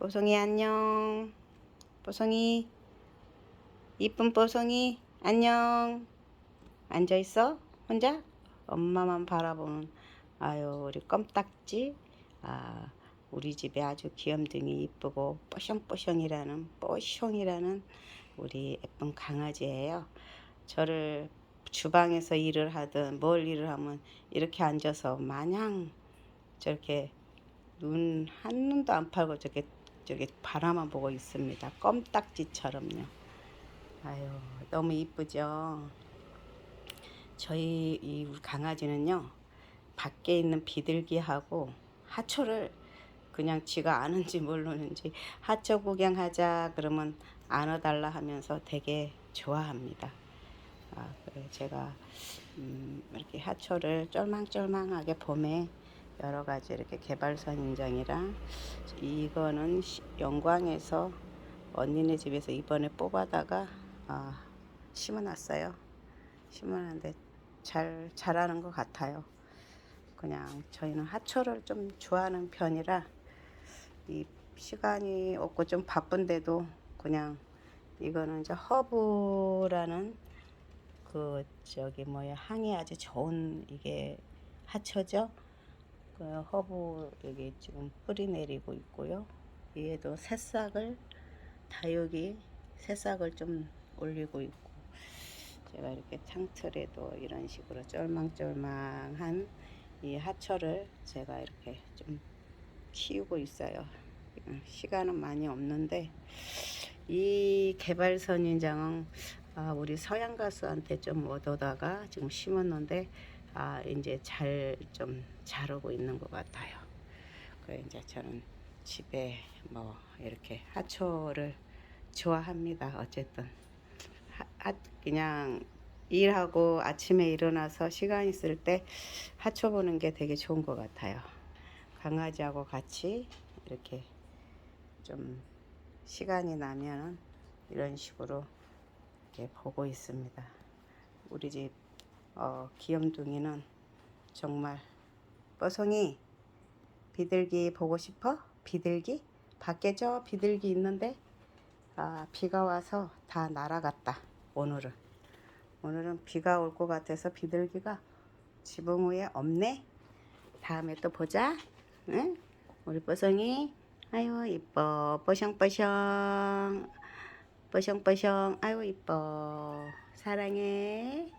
뽀송이 안녕. 뽀송이 이쁜 뽀송이 안녕. 앉아 있어? 혼자? 엄마만 바라보는 아유 우리 껌딱지. 아 우리 집에 아주 귀염둥이 이쁘고 뽀숑뽀숑이라는 뽀숑이라는 우리 예쁜 강아지예요. 저를 주방에서 일을 하든 뭘 일을 하면 이렇게 앉아서 마냥 저렇게 눈 한 눈도 안 팔고 저렇게 저렇게 바라만 보고 있습니다. 껌딱지처럼요. 아유 너무 이쁘죠. 저희 이 강아지는요 밖에 있는 비둘기하고 하초를 그냥 지가 아는지 모르는지 하초 구경하자 그러면 안아달라 하면서 되게 좋아합니다. 아, 그래 제가 음, 이렇게 하초를 쫄망쫄망하게 봄에 여러 가지 이렇게 개발선 인장이랑 이거는 시- 영광에서 언니네 집에서 이번에 뽑아다가 아, 심어놨어요. 심어놨는데 잘 자라는 것 같아요. 그냥 저희는 하초를 좀 좋아하는 편이라 이 시간이 없고 좀 바쁜데도 그냥 이거는 이제 허브라는 그 저기 뭐야 향이 아주 좋은 이게 하초죠. 그 허브 여기 지금 뿌리 내리고 있고요. 위에도 새싹을 다육이 새싹을 좀 올리고 있고 제가 이렇게 창틀에도 이런 식으로 쫄망쫄망한 이 하초를 제가 이렇게 좀 키우고 있어요. 음, 시간은 많이 없는데 이 개발 선인장은 아, 우리 서양 가수한테 좀 얻어다가 지금 심었는데 아 이제 잘 좀 자라고 있는 것 같아요. 그 이제 저는 집에 뭐 이렇게 하초를 좋아합니다. 어쨌든 하, 하- 그냥 일하고 아침에 일어나서 시간 있을 때 하초 보는 게 되게 좋은 것 같아요. 강아지하고 같이 이렇게 좀 시간이 나면 이런 식으로 이렇게 보고 있습니다. 우리 집 어, 귀염둥이는 정말 뻐송이 비둘기 보고 싶어? 비둘기? 밖에 저 비둘기 있는데 아, 비가 와서 다 날아갔다. 오늘은 오늘은 비가 올 것 같아서 비둘기가 지붕 위에 없네. 다음에 또 보자. 응? 우리 뻐송이 아유 이뻐 뽀숑뽀숑 뽀숑뽀숑 아유 이뻐 사랑해